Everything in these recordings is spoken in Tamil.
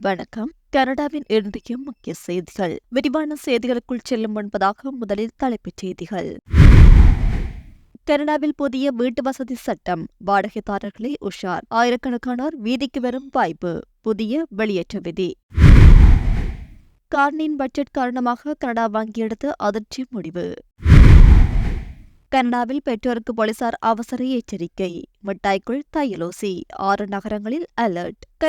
வணக்கம். கனடாவின் இன்றைய முக்கிய செய்திகள். விரிவான செய்திகளுக்குள் செல்லும் முன்பதாக முதலில் தலைப்புச் செய்திகள். கனடாவில் புதிய வீட்டு வசதி சட்டம். வாடகைதாரர்களை உஷார். ஆயிரக்கணக்கானோர் வீதிக்கு வரும் வாய்ப்பு. புதிய வெளியேற்ற விதி. கார்னின் பட்ஜெட் காரணமாக கனடா வங்கியெடுத்த அதிர்ச்சி முடிவு. கனடாவில் பெற்றோருக்கு போலீசார் அவசர எச்சரிக்கை. மிட்டாய்க்குள் தையலோசி ஆறு நகரங்களில் அலர்ட்.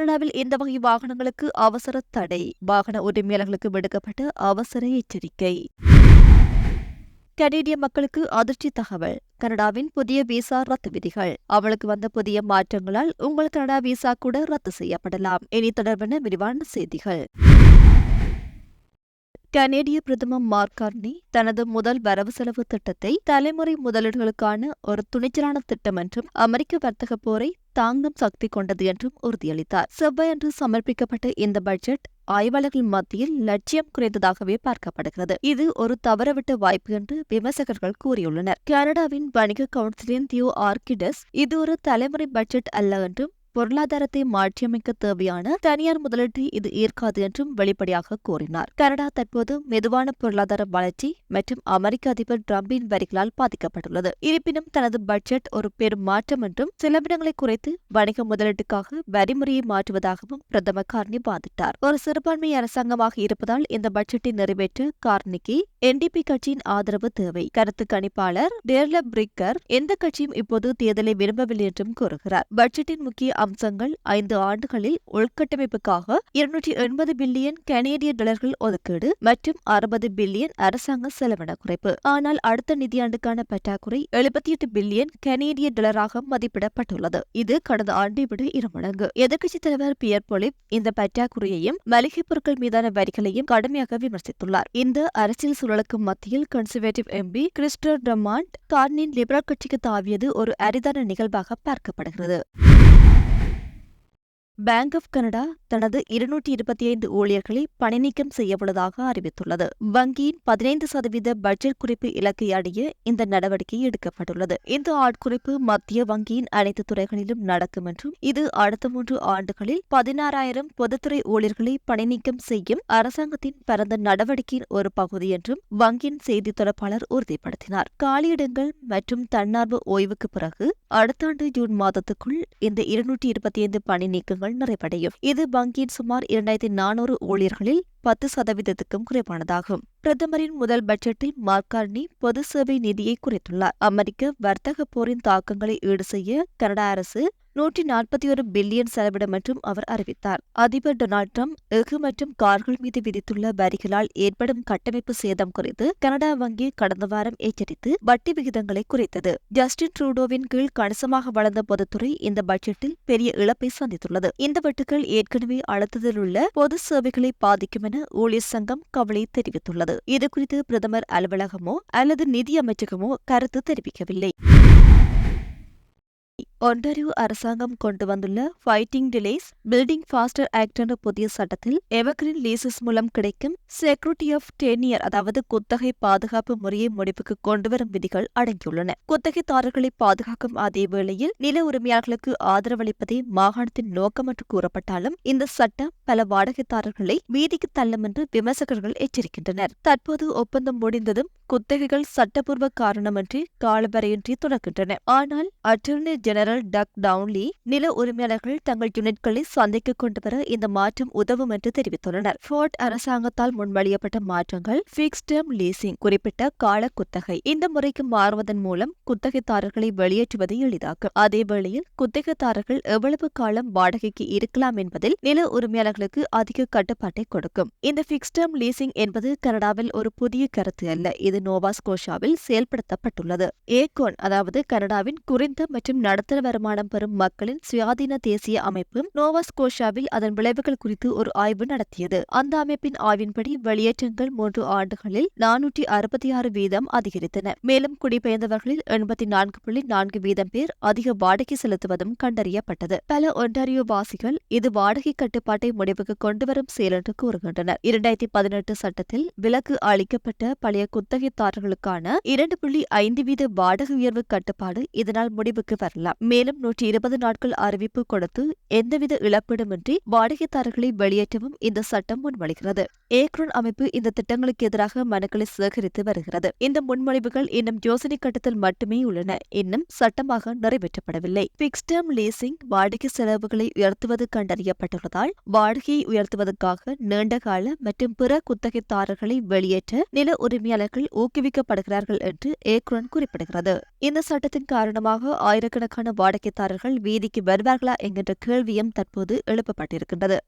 கனடாவில் இந்த வகை வாகனங்களுக்கு அவசர தடை. வாகன உரிமையாளர்களுக்கு விடுக்கப்பட்ட அவசர எச்சரிக்கை. கனேடிய மக்களுக்கு அதிர்ச்சி தகவல். கனடாவின் புதிய விசா ரத்து விதிகள். அவளுக்கு வந்த புதிய மாற்றங்களால் உங்கள் கனடா விசா கூட ரத்து செய்யப்படலாம். இனி தொடர்பான விரிவான செய்திகள். கனேடிய பிரதமர் மார்கார்னி தனது முதல் வரவு செலவு திட்டத்தை தலைமுறை முதலீடுகளுக்கான ஒரு துணிச்சலான திட்டம் என்றும் அமெரிக்க வர்த்தக போரை தாங்கும் சக்தி கொண்டது என்றும் உறுதியளித்தார். செவ்வாயன்று சமர்ப்பிக்கப்பட்ட இந்த பட்ஜெட் ஆய்வாளர்கள் மத்தியில் லட்சியம் குறைந்ததாகவே பார்க்கப்படுகிறது. இது ஒரு தவறவிட்ட வாய்ப்பு என்று விமர்சகர்கள் கூறியுள்ளனர். கனடாவின் வணிக கவுன்சிலின் தியோ ஆர்கிடஸ் இது ஒரு தலைமுறை பட்ஜெட் அல்ல என்றும் பொருளாதாரத்தை மாற்றியமைக்க தேவையான தனியார் முதலீட்டை இது ஈர்க்காது என்றும் வெளிப்படையாக கூறினார். கனடா தற்போது மெதுவான பொருளாதார வளர்ச்சி மற்றும் அமெரிக்க அதிபர் டிரம்பின் வரிகளால் பாதிக்கப்பட்டுள்ளது. இருப்பினும் தனது பட்ஜெட் ஒரு பெரும் மாற்றம் என்றும் செலவினங்களை குறைத்து வணிக முதலீட்டுக்காக வரிமுறையை மாற்றுவதாகவும் பிரதமர் கார்னி வாதிட்டார். ஒரு சிறுபான்மை அரசாங்கமாக இருப்பதால் இந்த பட்ஜெட்டை நிறைவேற்ற கார்னிக்கு என்டிபி கட்சியின் ஆதரவு தேவை. கருத்து கணிப்பாளர் டேர்ல பிரிக்கர் எந்த கட்சியும் இப்போது தேர்தலை விரும்பவில்லை என்றும் கூறுகிறார். பட்ஜெட்டின் முக்கிய அம்சங்கள் ஐந்து ஆண்டுகளில் உள்கட்டமைப்புக்காக இருநூற்றி எண்பது பில்லியன் கனேடிய டாலர்கள் ஒதுக்கீடு மற்றும் அறுபது பில்லியன் அரசாங்க செலவின குறைப்பு. ஆனால் அடுத்த நிதியாண்டுக்கான பற்றாக்குறை எழுபத்தி எட்டு பில்லியன் கனேடிய டாலராக மதிப்பிடப்பட்டுள்ளது. இது கடந்த ஆண்டை விட இருமடங்கு எதிர்க்கட்சித் தலைவர் பியர் பொலிப் இந்த பற்றாக்குறையையும் மளிகைப் பொருட்கள் மீதான வரிகளையும் கடுமையாக விமர்சித்துள்ளார். இந்த அரசியல் சூழலுக்கு மத்தியில் கன்சர்வேட்டிவ் எம்பி கிறிஸ்டர் டமாண்ட் கார்னின் லிபரல் கட்சிக்கு தாவியது ஒரு அரிதான நிகழ்வாக பார்க்கப்படுகிறது. பேங்க் ஆஃப் கனடா தனது இருநூற்றி இருபத்தி ஐந்து ஊழியர்களை பணிநீக்கம் செய்யவுள்ளதாக அறிவித்துள்ளது. வங்கியின் பதினைந்து சதவீத பட்ஜெட் குறிப்பு இலக்கை அடைய இந்த நடவடிக்கை எடுக்கப்பட்டுள்ளது. இந்த ஆட்குறைப்பு மத்திய வங்கியின் அனைத்து துறைகளிலும் நடக்கும் என்றும் இது அடுத்த மூன்று ஆண்டுகளில் பதினாறாயிரம் பொதுத்துறை ஊழியர்களை பணிநீக்கம் செய்யும் அரசாங்கத்தின் பரந்த நடவடிக்கையின் ஒரு பகுதி என்றும் வங்கியின் செய்தி தொடர்பாளர் உறுதிப்படுத்தினார். காலியிடங்கள் மற்றும் தன்னார்வ ஓய்வுக்கு பிறகு அடுத்த ஆண்டு ஜூன் மாதத்துக்குள் இந்த இருநூற்றி இருபத்தி ஐந்து பணி நீக்கங்கள் நிறைவடையும் இது வங்கியின் சுமார் இரண்டாயிரத்தி நானூறு ஊழியர்களில் பத்து சதவீதத்துக்கும் குறைவானதாகும். பிரதமரின் முதல் பட்ஜெட்டில் மார்கார்னி பொது சேவை நிதியை குறைத்துள்ளார். அமெரிக்க வர்த்தக போரின் தாக்கங்களை ஈடு செய்ய கனடா அரசு நூற்றி நாற்பத்தி ஒரு பில்லியன் செலவிடும் என்றும் அவர் அறிவித்தார். அதிபர் டொனால்ட் ட்ரம்ப் எஃகு மற்றும் கார்கள் மீது விதித்துள்ள வரிகளால் ஏற்படும் கட்டமைப்பு சேதம் குறித்து கனடா வங்கி கடந்த வாரம் எச்சரித்து வட்டி விகிதங்களை குறைத்தது. ஜஸ்டின் ட்ரூடோவின் கீழ் கணிசமாக வளர்ந்த பொதுத்துறை இந்த பட்ஜெட்டில் பெரிய இழப்பை சந்தித்துள்ளது. இந்த வெட்டுகள் ஏற்கனவே அழுத்தத்தில் உள்ள பொது சேவைகளை பாதிக்கும் என ஊழியர் சங்கம் கவலை தெரிவித்துள்ளது. இதுகுறித்து பிரதமர் அலுவலகமோ அல்லது நிதி அமைச்சகமோ கருத்து தெரிவிக்கவில்லை. ஒன்டாரியோ அரசாங்கம் கொண்டு வந்துள்ள fighting delays building faster act என்ற புதிய சட்டத்தில் எவர்கிரீன் லீசஸ் மூலம் கிடைக்கும் செக்யூரிட்டி ஆஃப் டெனியர் அதாவது குத்தகை பாதுகாப்பு முறையை முடிவுக்கு கொண்டுவரும் விதிகள் அடங்கியுள்ளன. குத்தகைதாரர்களை பாதுகாக்கும் அதே வேளையில் நில உரிமையாளர்களுக்கு ஆதரவளிப்பதே மாகாணத்தின் நோக்கம் என்று கூறப்பட்டாலும் இந்த சட்டம் பல வாடகைதாரர்களை வீதிக்கு தள்ளும் என்று விமர்சகர்கள் எச்சரிக்கின்றனர். தற்போது ஒப்பந்தம் முடிந்ததும் குத்தகைகள் சட்டப்பூர்வ காரணமின்றி காலவரையின்றி தொடர்கின்றன. ஆனால் attorney general general Doug Downey நில உரிமையாளர்கள் தங்கள் யூனிட்களை சந்தைக்கு கொண்டு வர இந்த மாற்றம் உதவும் என்று தெரிவித்துள்ளனர். ஃபோர்ட் அரசாங்கத்தால் முன்மொழியப்பட்ட மாற்றங்கள் ஃபிக்ஸ் டேர்ம் லீசிங் குறிப்பிட்ட கால குத்தகை. இந்த முறைக்கு மாறுவதன் மூலம் குத்தகைதாரர்களை வெளியேற்றுவதை எளிதாக்கும். அதே வேளையில் குத்தகைதாரர்கள் எவ்வளவு காலம் வாடகைக்கு இருக்கலாம் என்பதில் நில உரிமையாளர்களுக்கு அதிக கட்டுப்பாட்டை கொடுக்கும். இந்த ஃபிக்ஸ் டேர்ம் லீசிங் என்பது கனடாவில் ஒரு புதிய கருத்து அல்ல. இது நோவா ஸ்கோஷாவில் செயல்படுத்தப்பட்டுள்ளது. ஏகோன் அதாவது கனடாவின் குறைந்த மற்றும் நடுத்தர வருமானம் பெறும் மக்களின் சுயாதீன தேசிய அமைப்பும் நோவாஸ்கோஷாவில் அதன் விளைவுகள் குறித்து ஒரு ஆய்வு நடத்தியது. அந்த அமைப்பின் ஆய்வின்படி வெளியேற்றங்கள் மூன்று ஆண்டுகளில் நானூற்றி அறுபத்தி ஆறு வீதம் அதிகரித்தன. மேலும் குடிபெயர்ந்தவர்களில் எண்பத்தி நான்கு புள்ளி நான்கு வீதம் பேர் அதிக வாடகை செலுத்துவதும் கண்டறியப்பட்டது. பல ஒன்டாரியோ வாசிகள் இது வாடகை கட்டுப்பாட்டை முடிவுக்கு கொண்டுவரும் செயல் என்று கூறுகின்றனர். இரண்டாயிரத்தி பதினெட்டு சட்டத்தில் விலக்கு அளிக்கப்பட்ட பழைய குத்தகைதாரர்களுக்கான இரண்டு புள்ளி ஐந்து வீத வாடகை உயர்வு கட்டுப்பாடு இதனால் முடிவுக்கு வரலாம். மேலும் நூற்றி இருபது நாட்கள் அறிவிப்பு கொடுத்து எந்தவித இழப்பீடுமின்றி வாடகைதாரர்களை வெளியேற்றவும் இந்த சட்டம் முன்மொழிகிறது. ஏக்ரோன் அமைப்பு இந்த திட்டங்களுக்கு எதிராக மனுக்களை சேகரித்து வருகிறது. இந்த முன்மொழிவுகள் இன்னும் யோசனை கட்டத்தில் மட்டுமே உள்ளன. இன்னும் சட்டமாக நிறைவேற்றப்படவில்லை. பிக்ஸ் டேர்ம் லீசிங் வாடகை செலவுகளை உயர்த்துவது கண்டறியப்பட்டுள்ளதால் வாடகையை உயர்த்துவதற்காக நீண்டகால மற்றும் பிற குத்தகைதாரர்களை வெளியேற்ற நில உரிமையாளர்கள் ஊக்குவிக்கப்படுகிறார்கள் என்று ஏக்ரோன் குறிப்பிடுகிறது. இந்த சட்டத்தின் காரணமாக ஆயிரக்கணக்கான வாடகைதாரர்கள் வீதிக்கு வருவார்களா என்கின்ற கேள்வியும் தற்போது எழுப்பப்பட்டிருக்கின்றது.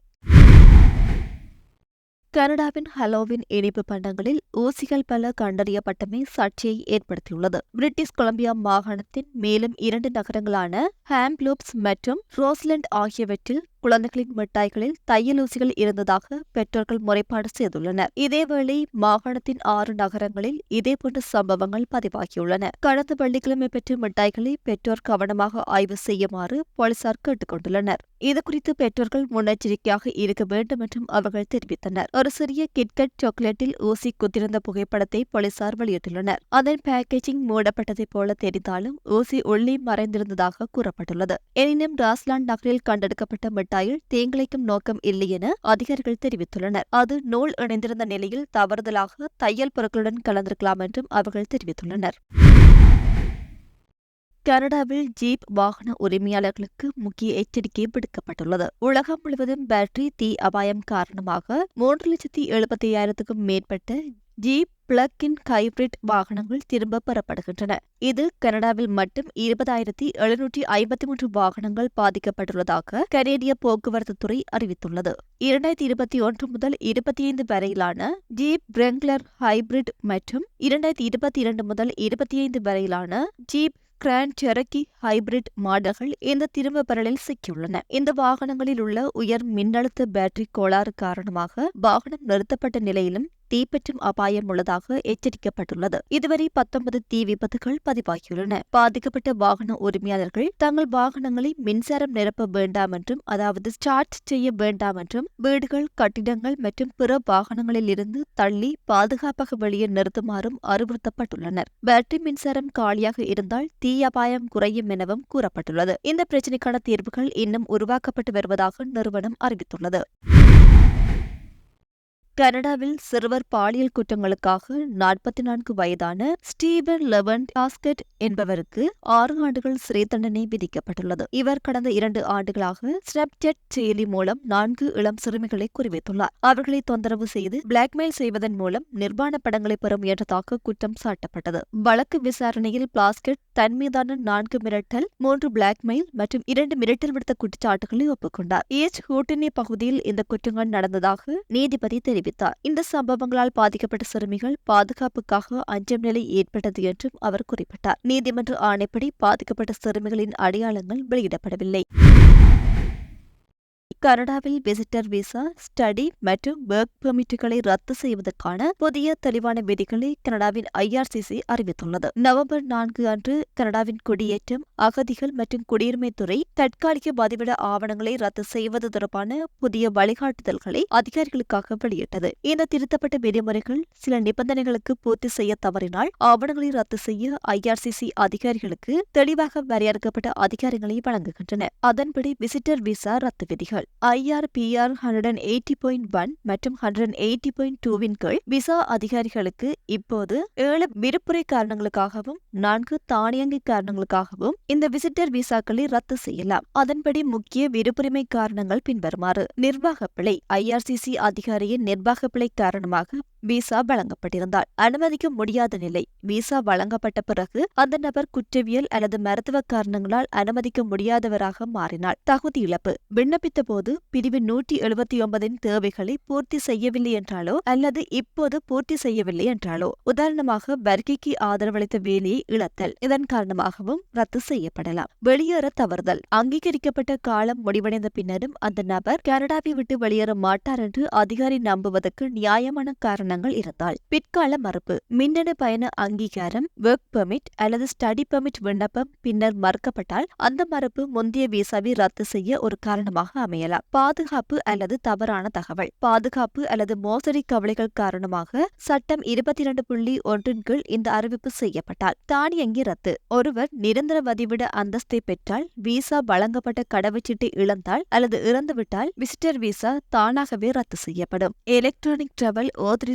கனடாவின் ஹலோவின் இனிப்பு பண்டங்களில் ஊசிகள் பல கண்டறியப்பட்டமை சர்ச்சையை ஏற்படுத்தியுள்ளது. பிரிட்டிஷ் கொலம்பியா மாகாணத்தின் மேலும் இரண்டு நகரங்களான ஹாம்ப்லூப்ஸ் மற்றும் ரோஸ்லண்ட் ஆகியவற்றில் குழந்தைகளின் மிட்டாய்களில் தையல் ஊசிகள் இருந்ததாக பெற்றோர்கள் முறைப்பாடு செய்துள்ளனர். இதேவேளை மாகாணத்தின் ஆறு நகரங்களில் இதேபோன்ற சம்பவங்கள் பதிவாகியுள்ளன. கடந்த வெள்ளிக்கிழமை பெற்ற மிட்டாய்களை பெற்றோர் கவனமாக ஆய்வு செய்யுமாறு போலீசார் கேட்டுக் கொண்டுள்ளனர் இதுகுறித்து பெற்றோர்கள் முன்னெச்சரிக்கையாக இருக்க வேண்டும் என்றும் அவர்கள் தெரிவித்தனர். ஒரு சிறிய கிட்கட் சாக்லேட்டில் ஊசி குத்திருந்த புகைப்படத்தை போலீசார் வெளியிட்டுள்ளனர். அதன் பேக்கேஜிங் மூடப்பட்டதைப் போல தெரிந்தாலும் ஊசி உள்ளே மறைந்திருந்ததாக கூறப்பட்டுள்ளது. எனினும் ராஸ்லாண்ட் நகரில் கண்டெடுக்கப்பட்ட மிட்டாயில் தேங்கிழைக்கும் நோக்கம் இல்லை என அதிகாரிகள் தெரிவித்துள்ளனர். அது நூல் இணைந்திருந்த நிலையில் தவறுதலாக தையல் பொருட்களுடன் கலந்திருக்கலாம் என்றும் அவர்கள் தெரிவித்துள்ளனர். கனடாவில் ஜீப் வாகன உரிமையாளர்களுக்கு முக்கிய எச்சரிக்கை விடுக்கப்பட்டுள்ளது. உலகம் முழுவதும் பேட்டரி தீ அபாயம் காரணமாக மூன்று லட்சத்தி எழுபத்தி ஐயாயிரத்துக்கும் மேற்பட்ட ஜீப் பிளக் இன் ஹைபிரிட் வாகனங்கள் திரும்ப பெறப்படுகின்றன. இது கனடாவில் மட்டும் இருபதாயிரத்தி எழுநூற்றி ஐம்பத்தி மூன்று வாகனங்கள் பாதிக்கப்பட்டுள்ளதாக கனேடிய போக்குவரத்து துறை அறிவித்துள்ளது. இரண்டாயிரத்தி இருபத்தி ஒன்று முதல் இருபத்தி ஐந்து வரையிலான ஜீப் பிரெங்க்லர் ஹைபிரிட் மற்றும் இரண்டாயிரத்தி இருபத்தி இரண்டு முதல் இருபத்தி ஐந்து வரையிலான ஜீப் கிராண்ட் செரக்கி ஹைபிரிட் மாடல்கள் இந்த திரும்ப பெறலில் சிக்கியுள்ளன. இந்த வாகனங்களில் உள்ள உயர் மின்னழுத்த பேட்டரி கோளாறு காரணமாக வாகனம் நிறுத்தப்பட்ட நிலையிலும் தீப்பற்றும் அபாயம் உள்ளதாக எச்சரிக்கப்பட்டுள்ளது. இதுவரை பத்தொன்பது தீ விபத்துகள் பதிவாகியுள்ளன. பாதிக்கப்பட்ட வாகன உரிமையாளர்கள் தங்கள் வாகனங்களை மின்சாரம் நிரப்ப வேண்டாம் என்றும் அதாவது ஸ்டார்ட் செய்ய வேண்டாம் என்றும் வீடுகள் கட்டிடங்கள் மற்றும் பிற வாகனங்களில் இருந்து தள்ளி பாதுகாப்பாக வெளியே நிறுத்துமாறும் அறிவுறுத்தப்பட்டுள்ளனர். பேட்டரி மின்சாரம் காலியாக இருந்தால் தீ அபாயம் குறையும் எனவும் கூறப்பட்டுள்ளது. இந்த பிரச்சினைக்கான தீர்வுகள் இன்னும் உருவாக்கப்பட்டு வருவதாக நிறுவனம் அறிவித்துள்ளது. கனடாவில் சிறுவர் பாலியல் குற்றங்களுக்காக நாற்பத்தி நான்கு வயதான ஸ்டீபன் லெவன் டாஸ்கெட் என்பவருக்கு ஆறு ஆண்டுகள் சிறை தண்டனை விதிக்கப்பட்டுள்ளது. இவர் கடந்த இரண்டு ஆண்டுகளாக ஸ்னாப்சாட் செயலி மூலம் நான்கு இளம் சிறுமிகளை குறிவைத்துள்ளார். அவர்களை தொந்தரவு செய்து பிளாக்மெயில் செய்வதன் மூலம் நிர்வாண படங்களை பெற முயன்றதாக குற்றம் சாட்டப்பட்டது. வழக்கு விசாரணையில் பிளாஸ்கெட் தன் மீதான நான்கு மிரட்டல் மூன்று பிளாக்மெயில் மற்றும் இரண்டு மிரட்டல் விடுத்த குற்றச்சாட்டுகளை ஒப்புக்கொண்டார். ஏஜ் ஹூட்டினி பகுதியில் இந்த குற்றங்கள் நடந்ததாக நீதிபதி தெரிவித்தார். தெரிவித்தார். இந்த சம்பவங்களால் பாதிக்கப்பட்ட சிறுமிகள் பாதுகாப்புக்காக அஞ்சம் நிலை ஏற்பட்டது என்றும் அவர் குறிப்பிட்டார். நீதிமன்ற ஆணைப்படி பாதிக்கப்பட்ட சிறுமிகளின் அடையாளங்கள் வெளியிடப்படவில்லை. கனடாவில் விசிட்டர் விசா ஸ்டடி மற்றும் ஒர்க் பெர்மிட்டுகளை ரத்து செய்வதற்கான புதிய தெளிவான விதிகளை கனடாவின் ஐஆர்சிசி அறிவித்துள்ளது. நவம்பர் நான்கு அன்று கனடாவின் குடியேற்றம் அகதிகள் மற்றும் குடியுரிமைத்துறை தற்காலிக பதிவிட ஆவணங்களை ரத்து செய்வது தொடர்பான புதிய வழிகாட்டுதல்களை அதிகாரிகளுக்காக வெளியிட்டது. இந்த திருத்தப்பட்ட விதிமுறைகள் சில நிபந்தனைகளுக்கு பூர்த்தி செய்ய தவறினால் ஆவணங்களை ரத்து செய்ய ஐஆர்சிசி அதிகாரிகளுக்கு தெளிவாக வரையறுக்கப்பட்ட அதிகாரங்களை வழங்குகின்றன. அதன்படி விசிட்டர் விசா ரத்து விதிகள். IRPR hundred eighty point one மற்றும் ஹண்ட்ரட் எயிட்டி பாயிண்ட் டூவின் கீழ் விசா அதிகாரிகளுக்கு இப்போது ஏழு விருப்புரை காரணங்களுக்காகவும் நான்கு தானியங்கி காரணங்களுக்காகவும் இந்த விசிட்டர் விசாக்களை ரத்து செய்யலாம். அதன்படி முக்கிய விருப்புரிமை காரணங்கள் பின்வருமாறு. நிர்வாக பிழை. ஐஆர்சிசி அதிகாரியின் நிர்வாக பிழை காரணமாக விசா வழங்கப்பட்டிருந்தால் அனுமதிக்க முடியாத நிலை. விசா வழங்கப்பட்ட பிறகு அந்த நபர் குற்றவியல் அல்லது மருத்துவ காரணங்களால் அனுமதிக்க முடியாதவராக மாறினார். தகுதி இழப்பு. விண்ணப்பித்த போது பிரிவு நூற்றி எழுபத்தி ஒன்பதின் தேவைகளை பூர்த்தி செய்யவில்லை என்றாலோ அல்லது இப்போது பூர்த்தி செய்யவில்லை என்றாலோ உதாரணமாக வருகைக்கு ஆதரவளித்த வேலையை இழத்தல். இதன் காரணமாகவும் ரத்து செய்யப்படலாம். வெளியேற தவறுதல். அங்கீகரிக்கப்பட்ட காலம் முடிவடைந்த பின்னரும் அந்த நபர் கனடாவை விட்டு வெளியேற மாட்டார் என்று அதிகாரி நம்புவதற்கு நியாயமான காரணம் காரணங்கள் இருந்தால் பிற்கால மறுப்பு மின்னணு பயண அங்கீகாரம் ஒர்க் பெர்மிட் அல்லது ஸ்டடி பெர்மிட் விண்ணப்பம் பின்னர் மறுக்கப்பட்டால் அந்த மறுப்பு முந்தைய விசாவை ரத்து செய்ய ஒரு காரணமாக அமையலாம். பாதுகாப்பு அல்லது தவறான தகவல். பாதுகாப்பு அல்லது மோசடி கவலைகள் காரணமாக சட்டம் இருபத்தி இரண்டு புள்ளி ஒன்றின் கீழ் இந்த அறிவிப்பு செய்யப்பட்டால் தானியங்கி ரத்து. ஒருவர் நிரந்தர வதிவிட அந்தஸ்தை பெற்றால் விசா வழங்கப்பட்ட கடவுச்சீட்டை இழந்தால் அல்லது இறந்துவிட்டால் விசிட்டர் விசா தானாகவே ரத்து செய்யப்படும். எலக்ட்ரானிக் டிராவல்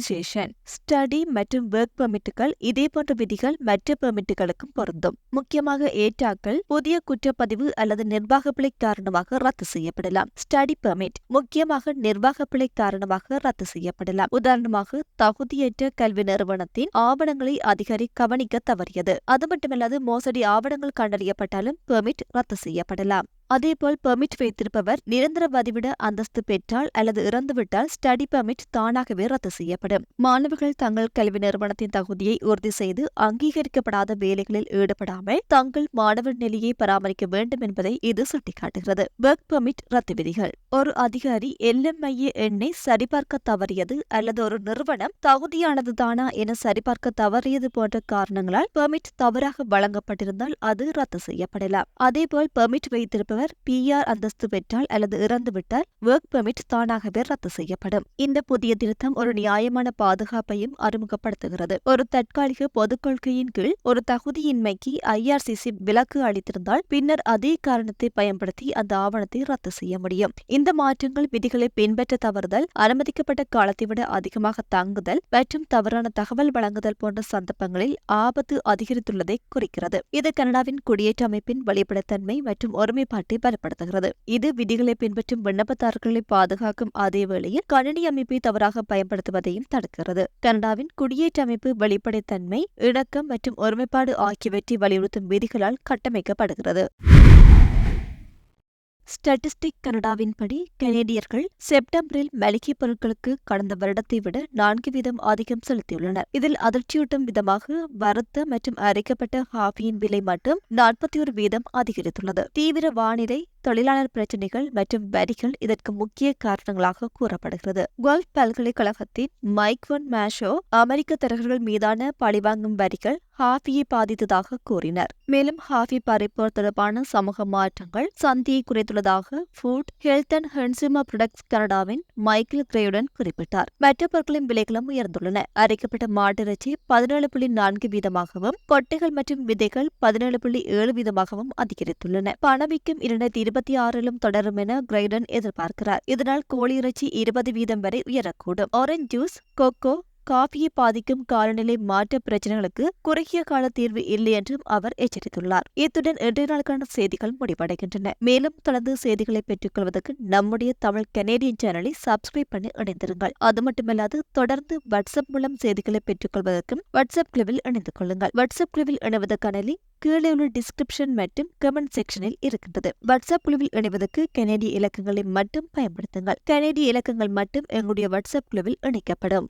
ஆத்தரைசேஷன் ஸ்டடி மற்றும் ஒர்க் பெர்மிட்டுகள் இதே போன்ற விதிகள் மற்ற பெர்மிட்டுகளுக்கும் பொருந்தும். முக்கியமாக ஏட்டாக்கள் புதிய குற்றப்பதிவு அல்லது நிர்வாக பிழை காரணமாக ரத்து செய்யப்படலாம். ஸ்டடி பெர்மிட் முக்கியமாக நிர்வாக பிழை காரணமாக ரத்து செய்யப்படலாம். உதாரணமாக தகுதியற்ற கல்வி நிறுவனத்தின் ஆவணங்களை அதிகாரி கவனிக்க தவறியது. அது மட்டுமல்லாது மோசடி ஆவணங்கள் கண்டறியப்பட்டாலும் பெர்மிட் ரத்து செய்யப்படலாம். அதேபோல் பெர்மிட் வைத்திருப்பவர் நிரந்தர வதிவிட அந்தஸ்து பெற்றால் அல்லது இறந்துவிட்டால் ஸ்டடி பெர்மிட் தானாகவே ரத்து செய்யப்படும். மாணவர்கள் தங்கள் கல்வி நிறுவனத்தின் தகுதியை உறுதி செய்து அங்கீகரிக்கப்படாத வேலைகளில் ஈடுபடாமல் தங்கள் மாணவர் நிலையை பராமரிக்க வேண்டும் என்பதை இது சுட்டிக்காட்டுகிறது. ஒர்க் பெர்மிட் ரத்து விதிகள். ஒரு அதிகாரி எல்எம்ஐஏ எண்ணை சரிபார்க்க தவறியது அல்லது ஒரு நிறுவனம் தகுதியானதுதானா என சரிபார்க்க தவறியது போன்ற காரணங்களால் பெர்மிட் தவறாக வழங்கப்பட்டிருந்தால் அது ரத்து செய்யப்படலாம். அதேபோல் பெர்மிட் வைத்திருப்பவர் பிஆர் அந்தஸ்து பெற்றால் அல்லது இறந்துவிட்டால் ஒர்க் பெர்மிட் தானாகவே ரத்து செய்யப்படும். இந்த புதிய திருத்தம் ஒரு நியாயமான பாதுகாப்பையும் அறிமுகப்படுத்துகிறது. ஒரு தற்காலிக பொதுக் கொள்கையின் கீழ் ஒரு தகுதியின்மைக்கு ஐஆர்சிசி விலக்கு அளித்திருந்தால் பின்னர் அதே காரணத்தை பயன்படுத்தி அந்த ஆவணத்தை ரத்து செய்ய முடியும். இந்த மாற்றங்கள் விதிகளை பின்பற்ற தவறுதல் அனுமதிக்கப்பட்ட காலத்தை விட அதிகமாக தங்குதல் மற்றும் தவறான தகவல் வழங்குதல் போன்ற சந்தர்ப்பங்களில் ஆபத்து அதிகரித்துள்ளதை குறிக்கிறது. இது கனடாவின் குடியேற்ற அமைப்பின் வெளிப்படைத்தன்மை மற்றும் ஒருமைப்பாட்டை பலப்படுத்துகிறது இது விதிகளை பின்பற்றும் விண்ணப்பதாரர்களை பாதுகாக்கும் அதே வேளையில் கணினி அமைப்பை தவறாக பயன்படுத்துவதையும் தடுக்கிறது. கனடாவின் குடியேற்ற அமைப்பு வெளிப்படைத்தன்மை இணக்கம் மற்றும் ஒருமைப்பாடு ஆகியவற்றை வலியுறுத்தும் விதிகளால் கட்டமைக்கப்படுகிறது. ஸ்டாட்டிஸ்டிக் கனடாவின்படி கனேடியர்கள் செப்டம்பரில் மளிகை பொருட்களுக்கு கடந்த வருடத்தை விட நான்கு வீதம் ஆதிக்கம் செலுத்தியுள்ளனர். இதில் அதிர்ச்சியூட்டும் விதமாக வறுத்த மற்றும் அரைக்கப்பட்ட காஃபியின் விலை மட்டும் நாற்பத்தி ஒரு வீதம் அதிகரித்துள்ளது. தீவிர வானிலை தொழிலாளர் பிரச்சினைகள் மற்றும் வரிகள் இதற்கு முக்கிய காரணங்களாக கூறப்படுகிறது. குவல்ஃப் பல்கலைக்கழகத்தின் மைக்வன் மேஷோ அமெரிக்க தரகர்கள் மீதான பழிவாங்கும் வரிகள் ஹாஃபியை பாதித்ததாக கூறினர். மேலும் ஹாஃபி பறிப்போர் தொடர்பான சமூக மாற்றங்கள் சந்தியை குறைத்துள்ளதாக food health and consumer products கனடாவின் மைக்கேல் கிரேயுடன் குறிப்பிட்டார். மற்ற பொருட்களின் விலைகளும் உயர்ந்துள்ளன. அரைக்கப்பட்ட மாட்டிறைச்சி பதினேழு புள்ளி நான்கு வீதமாகவும் கொட்டைகள் மற்றும் விதைகள் பதினேழு புள்ளி ஏழு வீதமாகவும் அதிகரித்துள்ளன. பணவீக்கம் இரண்டாயிரத்தி இருபத்தி ஆறிலும் தொடரும் என கிரைடன் எதிர்பார்க்கிறார். இதனால் கோழி இறைச்சி இருபது வீதம் வரை உயரக்கூடும். ஆரஞ்ச் ஜூஸ் கொக்கோ காஃபியை பாதிக்கும் காலநிலை மாற்ற பிரச்சனைகளுக்கு குறுகிய கால தீர்வு இல்லை என்றும் அவர் எச்சரித்துள்ளார். இத்துடன் இன்றைய நாளுக்கான செய்திகள் முடிவடைகின்றன. மேலும் தொடர்ந்து செய்திகளை பெற்றுக்கொள்வதற்கு நம்முடைய தமிழ் கனேடியன் சேனலை சப்ஸ்கிரைப் பண்ணி இணைந்திருங்கள். அது மட்டுமல்லாது தொடர்ந்து வாட்ஸ்அப் மூலம் செய்திகளை பெற்றுக்கொள்வதற்கும் வாட்ஸ்அப் குழுவில் இணைந்து கொள்ளுங்கள். வாட்ஸ்அப் குழுவில் இணைவதற்கான லிங்க் கீழே உள்ள டிஸ்கிரிப்ஷன் மற்றும் கமெண்ட் செக்ஷனில் இருக்கின்றது. வாட்ஸ்அப் குழுவில் இணைவதற்கு கனேடிய இலக்கங்களை மட்டும் பயன்படுத்துங்கள். கனேடிய இலக்கங்கள் மட்டும் எங்களுடைய வாட்ஸ்அப் குழுவில் இணைக்கப்படும்.